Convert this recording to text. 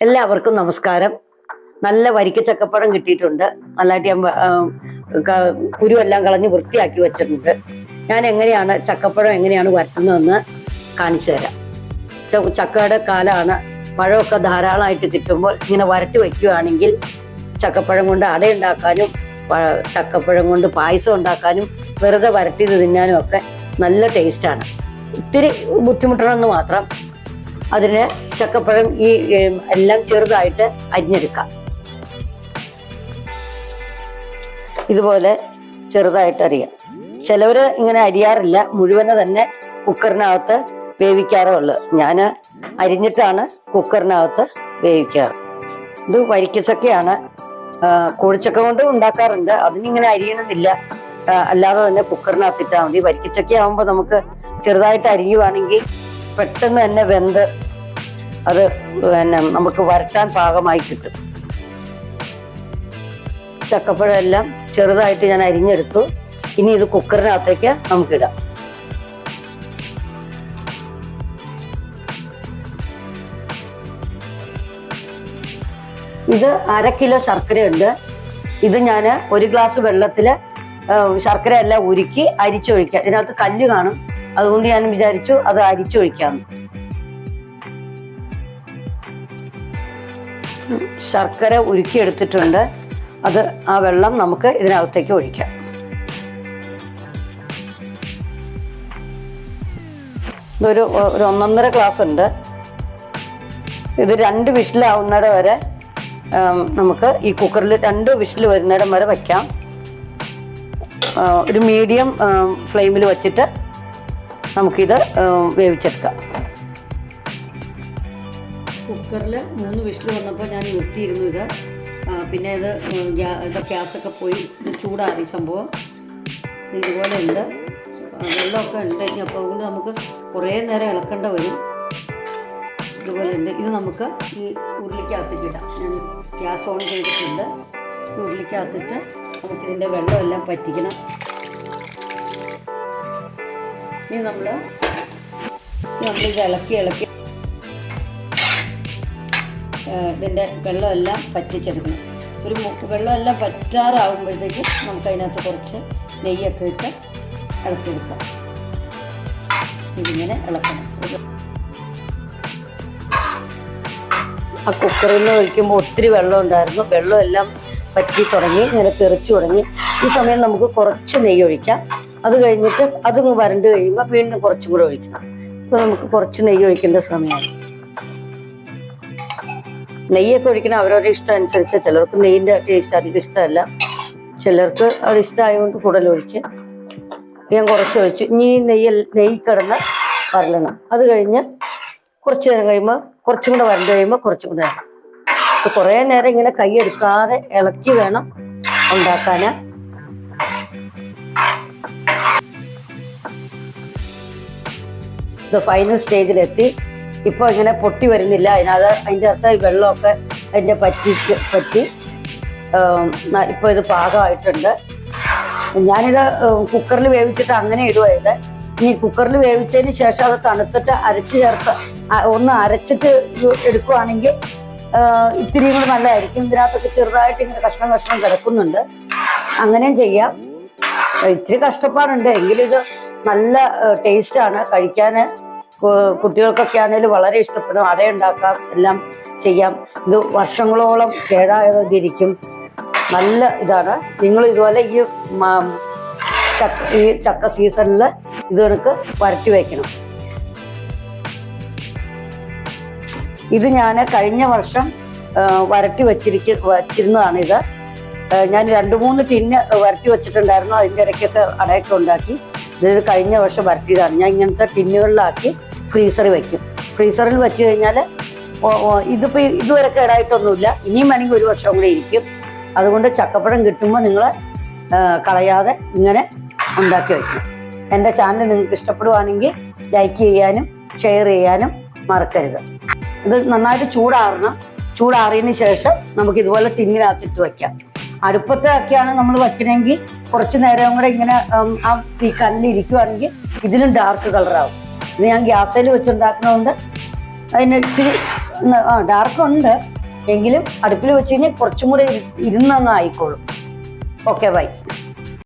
എല്ലാവർക്കും നമസ്കാരം. നല്ല വരിക്ക ചക്കപ്പഴം കിട്ടിയിട്ടുണ്ട്. നല്ലതായിട്ട് ഞാൻ കുരുവെല്ലാം കളഞ്ഞ് വൃത്തിയാക്കി വെച്ചിട്ടുണ്ട്. ഞാൻ എങ്ങനെയാണ് ചക്കപ്പഴം എങ്ങനെയാണ് വരുത്തുന്നതെന്ന് കാണിച്ചു തരാം. ചക്കയുടെ കാലമാണ് പഴമൊക്കെ ധാരാളമായിട്ട് കിട്ടുമ്പോൾ ഇങ്ങനെ വരട്ടി വയ്ക്കുകയാണെങ്കിൽ ചക്കപ്പഴം കൊണ്ട് അടയുണ്ടാക്കാനും ചക്കപ്പഴം കൊണ്ട് പായസം ഉണ്ടാക്കാനും വെറുതെ വരട്ടി തിന്നാനും ഒക്കെ നല്ല ടേസ്റ്റാണ് ഇത്തിരി ബുദ്ധിമുട്ടണമെന്ന് മാത്രം അതിന് ചക്കപ്പഴം ഈ എല്ലാം ചെറുതായിട്ട് അരിഞ്ഞെടുക്കാം. ഇതുപോലെ ചെറുതായിട്ട് അരിയാം. ചിലവർ ഇങ്ങനെ അരിയാറില്ല മുഴുവനെ തന്നെ കുക്കറിനകത്ത് വേവിക്കാറേ ഉള്ളു ഞാൻ അരിഞ്ഞിട്ടാണ് കുക്കറിനകത്ത് വേവിക്കാറ്. ഇത് വരിക്കച്ചക്കയാണ്. കൂടിച്ചക്ക കൊണ്ട് ഉണ്ടാക്കാറുണ്ട്. അതിനിങ്ങനെ അരിയണമെന്നില്ല. അല്ലാതെ തന്നെ കുക്കറിനകത്തിട്ടാൽ മതി. വരിക്കച്ചക്ക ആകുമ്പോൾ നമുക്ക് ചെറുതായിട്ട് അരിയുവാണെങ്കിൽ പെട്ടെന്ന് തന്നെ വെന്ത് അത് പിന്നെ നമുക്ക് വരട്ടാൻ പാകമായി കിട്ടും. ചക്കപ്പഴമെല്ലാം ചെറുതായിട്ട് ഞാൻ അരിഞ്ഞെടുത്തു. ഇനി ഇത് കുക്കറിനകത്തേക്ക് നമുക്കിടാം ഇത് അര കിലോ ശർക്കരയുണ്ട്. ഇത് ഞാൻ ഒരു ഗ്ലാസ് വെള്ളത്തിൽ ശർക്കര എല്ലാം ഉരുക്കി അരിച്ചൊഴിക്കാം. ഇതിനകത്ത് കല്ല് കാണും. അതുകൊണ്ട് ഞാൻ വിചാരിച്ചു അത് അരിച്ചൊഴിക്കാന്ന്. ശർക്കര ഉരുക്കിയെടുത്തിട്ടുണ്ട്. അത് ആ വെള്ളം നമുക്ക് ഇതിനകത്തേക്ക് ഒഴിക്കാം. ഇതൊരു ഒരു ഒന്നൊന്നര ഗ്ലാസ് ഉണ്ട്. ഇത് രണ്ട് വിഷിലാവുന്നിടം വരെ നമുക്ക് ഈ കുക്കറിൽ രണ്ട് വിഷിൽ വരുന്നിടം വരെ വയ്ക്കാം ഒരു മീഡിയം ഫ്ലെയിമിൽ വച്ചിട്ട് നമുക്കിത് വേവിച്ചെടുക്കാം. കുക്കറിൽ മൂന്ന് വിഷ്ണു വന്നപ്പോൾ ഞാൻ നിർത്തിയിരുന്നു ഇത്. പിന്നെ ഇത് ഇത് ഗ്യാസൊക്കെ പോയി ചൂടാറി സംഭവം. ഇതുപോലെ ഉണ്ട്. വെള്ളമൊക്കെ ഉണ്ട്. അപ്പോൾ അതുകൊണ്ട് നമുക്ക് കുറേ നേരം ഇളക്കേണ്ട വരും. ഇതുപോലെ ഉണ്ട്. ഇത് നമുക്ക് ഈ ഉരുളിക്കകത്തേക്ക് ഇടാം. ഞാൻ ഗ്യാസ് ഓൺ ചെയ്തിട്ടുണ്ട്. ഉരുളിക്കകത്തിട്ട് നമുക്കിതിന്റെ വെള്ളമെല്ലാം പറ്റിക്കണം. ഇനി നമ്മൾ നമ്മൾ ഇത് ഇളക്കി ഇളക്കി ഇതിന്റെ വെള്ളമെല്ലാം പറ്റിച്ചെടുക്കണം ഒരു വെള്ളമെല്ലാം പറ്റാറാകുമ്പോഴത്തേക്ക് നമുക്ക് അതിനകത്ത് കുറച്ച് നെയ്യൊക്കെ ഇട്ട് ഇളക്കിയെടുക്കാം. ഇതിങ്ങനെ ഇളക്കണം. ആ കുക്കറിൽ നിന്ന് ഒഴിക്കുമ്പോൾ ഒത്തിരി വെള്ളം ഉണ്ടായിരുന്നു. വെള്ളമെല്ലാം പറ്റി തുടങ്ങി ഇങ്ങനെ തെറിച്ചു തുടങ്ങി. ഈ സമയം നമുക്ക് കുറച്ച് നെയ്യ് ഒഴിക്കാം. അത് കഴിഞ്ഞിട്ട് അതും വരണ്ട് കഴിയുമ്പോൾ വീണ്ടും കുറച്ചും കൂടെ ഒഴിക്കണം. അപ്പോൾ നമുക്ക് കുറച്ച് നെയ്യ് ഒഴിക്കേണ്ട സമയമായി. നെയ്യൊക്കെ ഒഴിക്കണം അവരവരുടെ ഇഷ്ടം അനുസരിച്ച് ചിലർക്ക് നെയ്യിന്റെ ടേസ്റ്റ് അധികം ഇഷ്ടമല്ല. ചിലർക്ക് അത് ഇഷ്ടമായതുകൊണ്ട് കൂടുതൽ ഒഴിച്ച് ഞാൻ കുറച്ച് ഒഴിച്ചു. ഇനി നെയ്യ് നെയ്യ് കിടന്ന് വരലണം. അത് കഴിഞ്ഞ് കുറച്ച് നേരം കഴിയുമ്പോൾ കുറച്ചും കൂടെ വരണ്ട് കഴിയുമ്പോൾ കുറച്ചും കൂടെ ഇടണം. കുറേ നേരം ഇങ്ങനെ കൈ എടുക്കാതെ ഇളക്കി വേണം ഉണ്ടാക്കാൻ ഫൈനൽ സ്റ്റേജിലെത്തി ഇപ്പോൾ ഇങ്ങനെ പൊട്ടി വരുന്നില്ല. അതിനകത്ത് അതിന്റെ അകത്ത് വെള്ളമൊക്കെ അതിന്റെ പറ്റി പറ്റി ഇപ്പോൾ ഇത് പാകമായിട്ടുണ്ട്. ഞാനിത് കുക്കറിൽ വേവിച്ചിട്ട് അങ്ങനെ ഇടുവായത് ഇനി കുക്കറിൽ വേവിച്ചതിന് ശേഷം അത് തണുത്തിട്ട് അരച്ച് ചേർത്ത് ഒന്ന് അരച്ചിട്ട് എടുക്കുവാണെങ്കിൽ ഇത്തിരി കൂടെ നല്ലതായിരിക്കും. ഇതിനകത്തൊക്കെ ചെറുതായിട്ട് ഇങ്ങനെ കഷ്ണം കഷ്ണം കിടക്കുന്നുണ്ട്. അങ്ങനെയും ചെയ്യാം. ഇത്തിരി കഷ്ടപ്പാടുണ്ട്. എങ്കിലും ഇത് നല്ല ടേസ്റ്റാണ് കഴിക്കാൻ കുട്ടികൾക്കൊക്കെ ആണെങ്കിലും വളരെ ഇഷ്ടപ്പെടും. അട ഉണ്ടാക്കാം എല്ലാം ചെയ്യാം. ഇത് വർഷങ്ങളോളം കേടായതിരിക്കും നല്ല ഇതാണ്. നിങ്ങൾ ഇതുപോലെ ഈ ചക്ക ഈ ചക്ക സീസണിൽ ഇത് കണക്ക് വരട്ടി വയ്ക്കണം. ഇത് ഞാൻ കഴിഞ്ഞ വർഷം വരട്ടി വച്ചിരിക്ക വച്ചിരുന്നതാണ് ഇത്. ഞാൻ രണ്ട് മൂന്ന് ടിന്ന് വരട്ടി വെച്ചിട്ടുണ്ടായിരുന്നു. അതിന്റെ ഇടയ്ക്കൊക്കെ അടയൊക്കെ ഉണ്ടാക്കി. ഇത് കഴിഞ്ഞ വർഷം വരട്ടിയതാണ്. ഞാൻ ഇങ്ങനത്തെ ടിന്നുകളിലാക്കി ഫ്രീസറിൽ വെക്കും. ഫ്രീസറിൽ വെച്ച് കഴിഞ്ഞാൽ ഇതിപ്പോൾ ഇതുവരെ കേടായിട്ടൊന്നുമില്ല. ഇനിയും വേണമെങ്കിൽ ഒരു വർഷം കൂടി ഇരിക്കും. അതുകൊണ്ട് ചക്കപ്പഴം കിട്ടുമ്പോൾ നിങ്ങൾ കളയാതെ ഇങ്ങനെ ഉണ്ടാക്കി വയ്ക്കണം എന്റെ ചാനൽ നിങ്ങൾക്ക് ഇഷ്ടപ്പെടുവാണെങ്കിൽ ലൈക്ക് ചെയ്യാനും ഷെയർ ചെയ്യാനും മറക്കരുത്. ഇത് നന്നായിട്ട് ചൂടാറണം. ചൂടാറിയതിന് ശേഷം നമുക്ക് ഇതുപോലെ ടിന്നിനകത്തിട്ട് വെക്കാം. അടുപ്പത്തൊക്കെയാണ് നമ്മൾ വയ്ക്കണമെങ്കിൽ കുറച്ച് നേരം കൂടെ ഇങ്ങനെ ആ ഈ കല്ലിരിക്കുവാണെങ്കിൽ ഇതിലും ഡാർക്ക് കളറാവും ഇത് ഞാൻ ഗ്യാസിൽ വെച്ചുണ്ടാക്കുന്നതുകൊണ്ട് അതിന് ഇച്ചിരി ആ ഡാർക്ക് ഉണ്ട് എങ്കിലും അടുപ്പിൽ വെച്ച് കഴിഞ്ഞാൽ കുറച്ചും കൂടെ ഇരു- ഇരുന്നങ്ങ് ആയിക്കോളും ഓക്കെ ബൈ.